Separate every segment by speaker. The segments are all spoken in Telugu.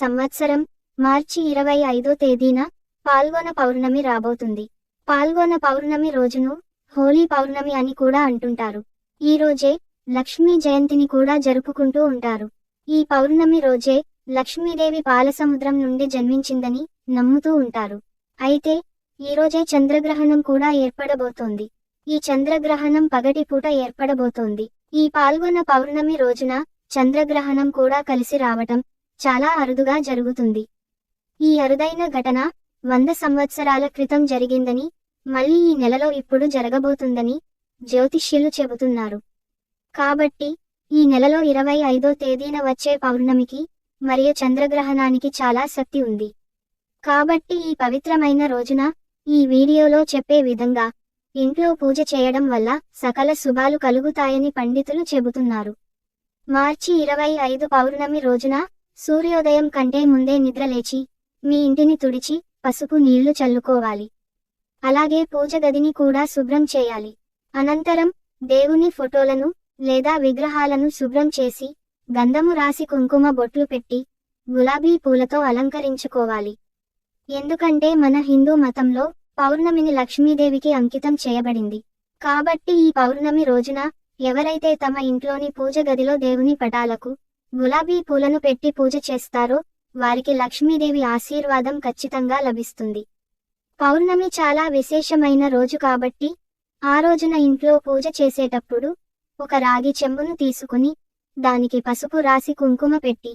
Speaker 1: సంవత్సరం మార్చి ఇరవై ఐదో తేదీన పాల్గొన పౌర్ణమి రాబోతుంది. పాల్గొన పౌర్ణమి రోజును హోలీ పౌర్ణమి అని కూడా అంటుంటారు. ఈ రోజే లక్ష్మీ జయంతిని కూడా జరుపుకుంటూ ఉంటారు. ఈ పౌర్ణమి రోజే లక్ష్మీదేవి పాలసముద్రం నుండి జన్మించిందని నమ్ముతూ ఉంటారు. అయితే ఈ రోజే చంద్రగ్రహణం కూడా ఏర్పడబోతోంది. ఈ చంద్రగ్రహణం పగటిపూట ఏర్పడబోతోంది. ఈ పాల్గొన పౌర్ణమి రోజున చంద్రగ్రహణం కూడా కలిసి రావటం చాలా అరుదుగా జరుగుతుంది. ఈ అరుదైన ఘటన వంద సంవత్సరాల క్రితం జరిగిందని మళ్ళీ ఈ నెలలో ఇప్పుడు జరగబోతుందని జ్యోతిష్యులు చెబుతున్నారు. కాబట్టి ఈ నెలలో ఇరవై ఐదో తేదీన వచ్చే పౌర్ణమికి మరియు చంద్రగ్రహణానికి చాలా శక్తి ఉంది. కాబట్టి ఈ పవిత్రమైన రోజున ఈ వీడియోలో చెప్పే విధంగా ఇంట్లో పూజ చేయడం వల్ల సకల శుభాలు కలుగుతాయని పండితులు చెబుతున్నారు. మార్చి ఇరవై ఐదు పౌర్ణమి రోజున సూర్యోదయం కంటే ముందే నిద్రలేచి మీ ఇంటిని తుడిచి పసుపు నీళ్ళు చల్లుకోవాలి. అలాగే పూజ గదిని కూడా శుభ్రం చేయాలి. అనంతరం దేవుని ఫోటోలను లేదా విగ్రహాలను శుభ్రం చేసి గంధము రాసి కుంకుమ బొట్లు పెట్టి గులాబీ పూలతో అలంకరించుకోవాలి. ఎందుకంటే మన హిందూ మతంలో పౌర్ణమిని లక్ష్మీదేవికి అంకితం చేయబడింది. కాబట్టి ఈ పౌర్ణమి రోజున ఎవరైతే తమ ఇంట్లోని పూజ గదిలో దేవుని పటాలకు గులాబీ పూలను పెట్టి పూజ చేస్తారో వారికి లక్ష్మీదేవి ఆశీర్వాదం ఖచ్చితంగా లభిస్తుంది. పౌర్ణమి చాలా విశేషమైన రోజు కాబట్టి ఆ రోజున ఇంట్లో పూజ చేసేటప్పుడు ఒక రాగి చెంబును తీసుకుని దానికి పసుపు రాసి కుంకుమ పెట్టి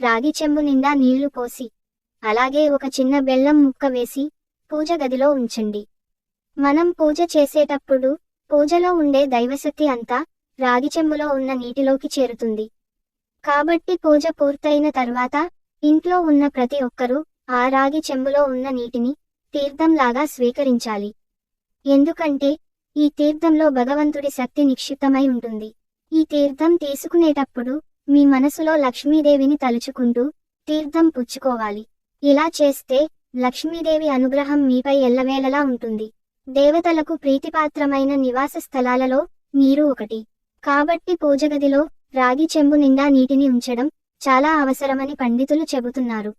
Speaker 1: రాగి చెంబు నిండా నీళ్ళు పోసి అలాగే ఒక చిన్న బెల్లం ముక్క వేసి పూజ గదిలో ఉంచండి. మనం పూజ చేసేటప్పుడు పూజలో ఉండే దైవశక్తి అంతా రాగి చెంబులో ఉన్న నీటిలోకి చేరుతుంది. కాబట్టి పూజ పూర్తయిన తర్వాత ఇంట్లో ఉన్న ప్రతి ఒక్కరూ ఆ రాగి చెంబులో ఉన్న నీటిని తీర్థంలాగా స్వీకరించాలి. ఎందుకంటే ఈ తీర్థంలో భగవంతుడి శక్తి నిక్షిప్తమై ఉంటుంది. ఈ తీర్థం తీసుకునేటప్పుడు మీ మనసులో లక్ష్మీదేవిని తలుచుకుంటూ తీర్థం పుచ్చుకోవాలి. ఇలా చేస్తే లక్ష్మీదేవి అనుగ్రహం మీపై ఎల్లవేళలా ఉంటుంది. దేవతలకు ప్రీతిపాత్రమైన నివాస స్థలాలలో నీరు ఒకటి. కాబట్టి పూజగదిలో రాగి చెంబు నిండా నీటిని ఉంచడం చాలా అవసరమని పండితులు చెబుతున్నారు.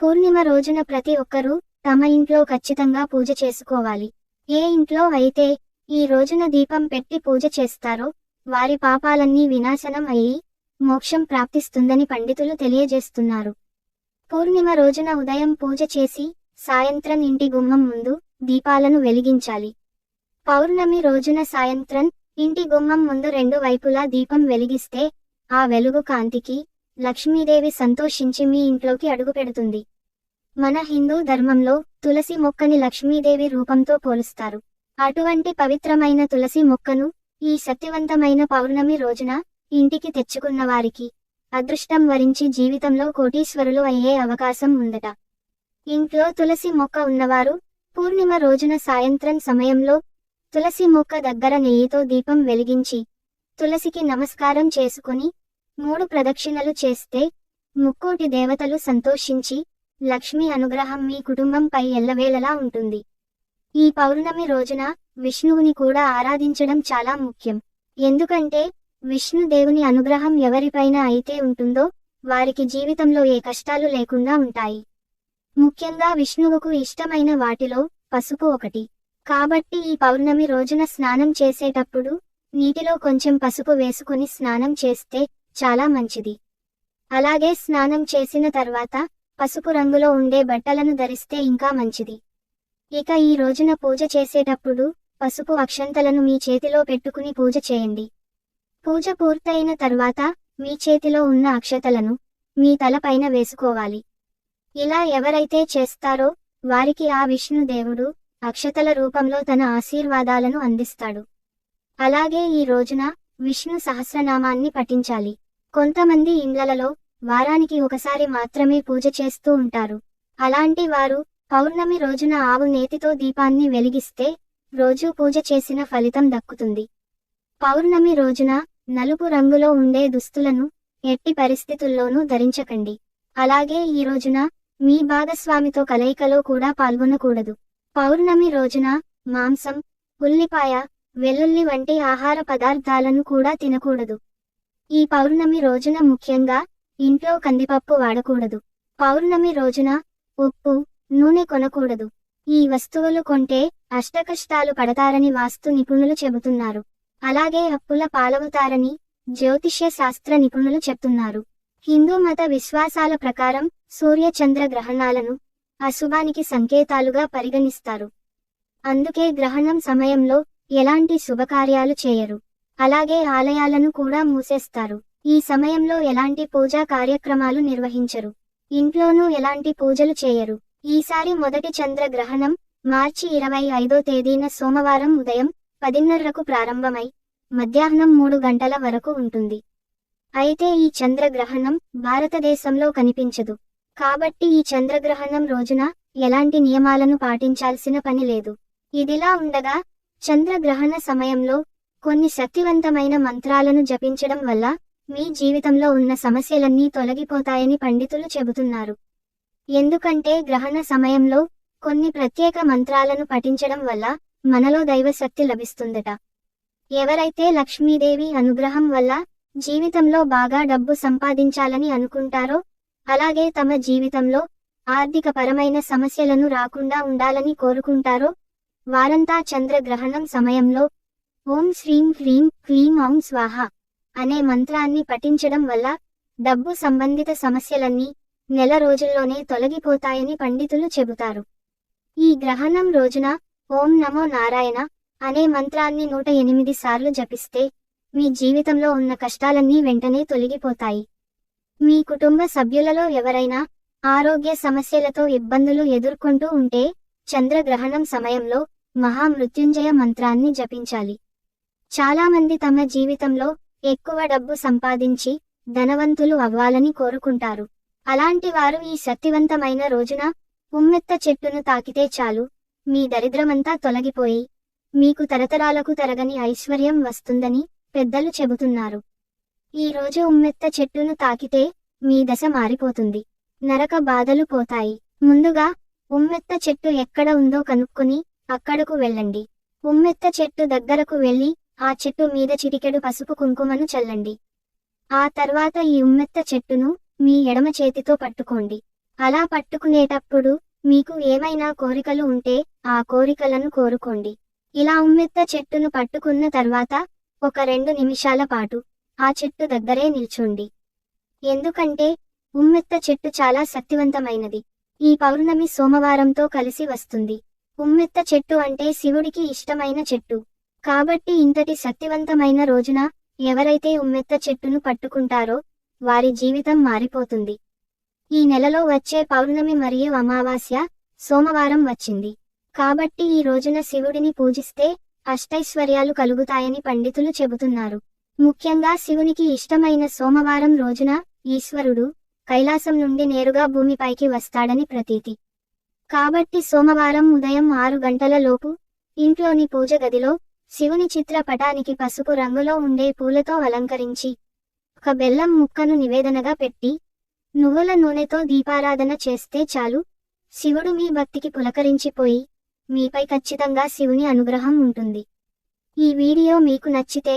Speaker 1: పూర్ణిమ రోజున ప్రతి ఒక్కరూ తమ ఇంట్లో ఖచ్చితంగా పూజ చేసుకోవాలి. ఏ ఇంట్లో అయితే ఈ రోజున దీపం పెట్టి పూజ చేస్తారో వారి పాపాలన్నీ వినాశనం అయ్యి మోక్షం ప్రాప్తిస్తుందని పండితులు తెలియజేస్తున్నారు. పూర్ణిమ రోజున ఉదయం పూజ చేసి సాయంత్రం ఇంటి గుమ్మం ముందు దీపాలను వెలిగించాలి. పౌర్ణమి రోజున సాయంత్రం ఇంటి గుమ్మం ముందు రెండు వైపులా దీపం వెలిగిస్తే ఆ వెలుగు కాంతికి లక్ష్మీదేవి సంతోషించి మీ ఇంట్లోకి అడుగుపెడుతుంది మన హిందూ ధర్మంలో తులసి మొక్కని లక్ష్మీదేవి రూపంతో పోలుస్తారు. అటువంటి పవిత్రమైన తులసి మొక్కను ఈ శక్తివంతమైన పౌర్ణమి రోజున ఇంటికి తెచ్చుకున్న వారికి అదృష్టం వరించి జీవితంలో కోటీశ్వరులు అయ్యే అవకాశం ఉందట. ఇంట్లో తులసి మొక్క ఉన్నవారు పూర్ణిమ రోజున సాయంత్రం సమయంలో తులసి మొక్క దగ్గర నెయ్యితో దీపం వెలిగించి తులసికి నమస్కారం చేసుకుని మూడు ప్రదక్షిణలు చేస్తే ముక్కోటి దేవతలు సంతోషించి లక్ష్మి అనుగ్రహం మీ కుటుంబంపై ఎల్లవేళలా ఉంటుంది. ఈ పౌర్ణమి రోజున విష్ణువుని కూడా ఆరాధించడం చాలా ముఖ్యం. ఎందుకంటే విష్ణు దేవుని అనుగ్రహం ఎవరిపైన అయితే ఉంటుందో వారికి జీవితంలో ఏ కష్టాలు లేకుండా ఉంటాయి. ముఖ్యంగా విష్ణువుకు ఇష్టమైన వాటిలో పసుపు ఒకటి. కాబట్టి ఈ పౌర్ణమి రోజున స్నానం చేసేటప్పుడు నీటిలో కొంచెం పసుపు వేసుకుని స్నానం చేస్తే చాలా మంచిది. అలాగే స్నానం చేసిన తర్వాత పసుపు రంగులో ఉండే బట్టలను ధరిస్తే ఇంకా మంచిది. ఇక ఈ రోజున పూజ చేసేటప్పుడు పసుపు అక్షంతలను మీ చేతిలో పెట్టుకుని పూజ చేయండి. పూజ పూర్తయిన తర్వాత మీ చేతిలో ఉన్న అక్షతలను మీ తలపైన వేసుకోవాలి. ఇలా ఎవరైతే చేస్తారో వారికి ఆ విష్ణుదేవుడు అక్షతల రూపంలో తన ఆశీర్వాదాలను అందిస్తాడు. అలాగే ఈ రోజున విష్ణు సహస్రనామాన్ని పఠించాలి. కొంతమంది ఇండ్లలో వారానికి ఒకసారి మాత్రమే పూజ చేస్తూ ఉంటారు. అలాంటి వారు పౌర్ణమి రోజున ఆవు నేతితో దీపాన్ని వెలిగిస్తే రోజూ పూజ చేసిన ఫలితం దక్కుతుంది. పౌర్ణమి రోజున నలుపు రంగులో ఉండే దుస్తులను ఎట్టి పరిస్థితుల్లోనూ ధరించకండి. అలాగే ఈ రోజున మీ భాగస్వామితో కలయికలో కూడా పాల్గొనకూడదు. పౌర్ణమి రోజున మాంసం ఉల్లిపాయ వెల్లుల్లి వంటి ఆహార పదార్థాలను కూడా తినకూడదు. ఈ పౌర్ణమి రోజున ముఖ్యంగా ఇంట్లో కందిపప్పు వాడకూడదు. పౌర్ణమి రోజున ఉప్పు నూనె కొనకూడదు. ఈ వస్తువులు కొంటే అష్టకష్టాలు పడతారని వాస్తు నిపుణులు చెబుతున్నారు. అలాగే అప్పుల పాలవుతారని జ్యోతిష్య శాస్త్ర నిపుణులు చెప్తున్నారు. హిందూ మత విశ్వాసాల ప్రకారం సూర్య చంద్ర గ్రహణాలను అశుభానికి సంకేతాలుగా పరిగణిస్తారు. అందుకే గ్రహణం సమయంలో ఎలాంటి శుభకార్యాలు చేయరు. అలాగే ఆలయాలను కూడా మూసేస్తారు. ఈ సమయంలో ఎలాంటి పూజా కార్యక్రమాలు నిర్వహించరు. ఇంట్లోనూ ఎలాంటి పూజలు చేయరు. ఈసారి మొదటి చంద్ర గ్రహణం మార్చి ఇరవై ఐదో తేదీన సోమవారం ఉదయం పదిన్నరకు ప్రారంభమై మధ్యాహ్నం మూడు గంటల వరకు ఉంటుంది. అయితే ఈ చంద్రగ్రహణం భారతదేశంలో కనిపించదు. కాబట్టి ఈ చంద్రగ్రహణం రోజున ఎలాంటి నియమాలను పాటించాల్సిన పని లేదు. ఇదిలా ఉండగా చంద్రగ్రహణ సమయంలో కొన్ని శక్తివంతమైన మంత్రాలను జపించడం వల్ల మీ జీవితంలో ఉన్న సమస్యలన్నీ తొలగిపోతాయని పండితులు చెబుతున్నారు. ఎందుకంటే గ్రహణ సమయంలో కొన్ని ప్రత్యేక మంత్రాలను పఠించడం వల్ల మనలో దైవశక్తి లభిస్తుందట. ఎవరైతే లక్ష్మీదేవి అనుగ్రహం వల్ల జీవితంలో బాగా డబ్బు సంపాదించాలని అనుకుంటారో అలాగే తమ జీవితంలో ఆర్థికపరమైన సమస్యలను రాకుండా ఉండాలని కోరుకుంటారో వారంతా చంద్రగ్రహణం సమయంలో ఓం శ్రీం హ్రీం క్లీం ఔం స్వాహ అనే మంత్రాన్ని పఠించడం వల్ల డబ్బు సంబంధిత సమస్యలన్నీ నెల రోజుల్లోనే తొలగిపోతాయని పండితులు చెబుతారు. ఈ గ్రహణం రోజున ఓం నమో నారాయణ అనే మంత్రాన్ని నూట ఎనిమిది సార్లు జపిస్తే మీ జీవితంలో ఉన్న కష్టాలన్నీ వెంటనే తొలగిపోతాయి. మీ కుటుంబ సభ్యులలో ఎవరైనా ఆరోగ్య సమస్యలతో ఇబ్బందులు ఎదుర్కొంటూ ఉంటే చంద్రగ్రహణం సమయంలో మహామృత్యుంజయ మంత్రాన్ని జపించాలి. చాలామంది తమ జీవితంలో ఎక్కువ డబ్బు సంపాదించి ధనవంతులు అవ్వాలని కోరుకుంటారు. అలాంటి వారు ఈ శక్తివంతమైన రోజున ఉమ్మెత్త చెట్టును తాకితే చాలు. మీ దరిద్రమంతా తొలగిపోయి మీకు తరతరాలకు తరగని ఐశ్వర్యం వస్తుందని పెద్దలు చెబుతున్నారు. ఈ రోజు ఉమ్మెత్త చెట్టును తాకితే మీ దశ మారిపోతుంది. నరక బాధలు పోతాయి. ముందుగా ఉమ్మెత్త చెట్టు ఎక్కడ ఉందో కనుక్కొని అక్కడకు వెళ్ళండి. ఉమ్మెత్త చెట్టు దగ్గరకు వెళ్ళి ఆ చెట్టు మీద చిటికెడు పసుపు కుంకుమను చల్లండి. ఆ తర్వాత ఈ ఉమ్మెత్త చెట్టును మీ ఎడమ చేతితో పట్టుకోండి. అలా పట్టుకునేటప్పుడు మీకు ఏమైనా కోరికలు ఉంటే ఆ కోరికలను కోరుకోండి. ఇలా ఉమ్మెత్త చెట్టును పట్టుకున్న తర్వాత ఒక రెండు నిమిషాల పాటు ఆ చెట్టు దగ్గరే నిల్చోండి. ఎందుకంటే ఉమ్మెత్త చెట్టు చాలా శక్తివంతమైనది. ఈ పౌర్ణమి సోమవారంతో కలిసి వస్తుంది. ఉమ్మెత్త చెట్టు అంటే శివుడికి ఇష్టమైన చెట్టు. కాబట్టి ఇంతటి శక్తివంతమైన రోజున ఎవరైతే ఉమ్మెత్త చెట్టును పట్టుకుంటారో వారి జీవితం మారిపోతుంది. ఈ నెలలో వచ్చే పౌర్ణమి మరియు అమావాస్య సోమవారం వచ్చింది. కాబట్టి ఈ రోజున శివుడిని పూజిస్తే అష్టైశ్వర్యాలు కలుగుతాయని పండితులు చెబుతున్నారు. ముఖ్యంగా శివునికి ఇష్టమైన సోమవారం రోజున ఈశ్వరుడు కైలాసం నుండి నేరుగా భూమిపైకి వస్తాడని ప్రతీతి. కాబట్టి సోమవారం ఉదయం ఆరు గంటల లోపు ఇంట్లోని పూజ గదిలో శివుని చిత్రపటానికి పసుపు రంగులో ఉండే పూలతో అలంకరించి ఒక బెల్లం ముక్కను నివేదనగా పెట్టి నువ్వుల నూనెతో దీపారాధన చేస్తే చాలు. శివుడు మీ భక్తికి పులకరించిపోయి మీపై ఖచ్చితంగా శివుని అనుగ్రహం ఉంటుంది. ఈ వీడియో మీకు నచ్చితే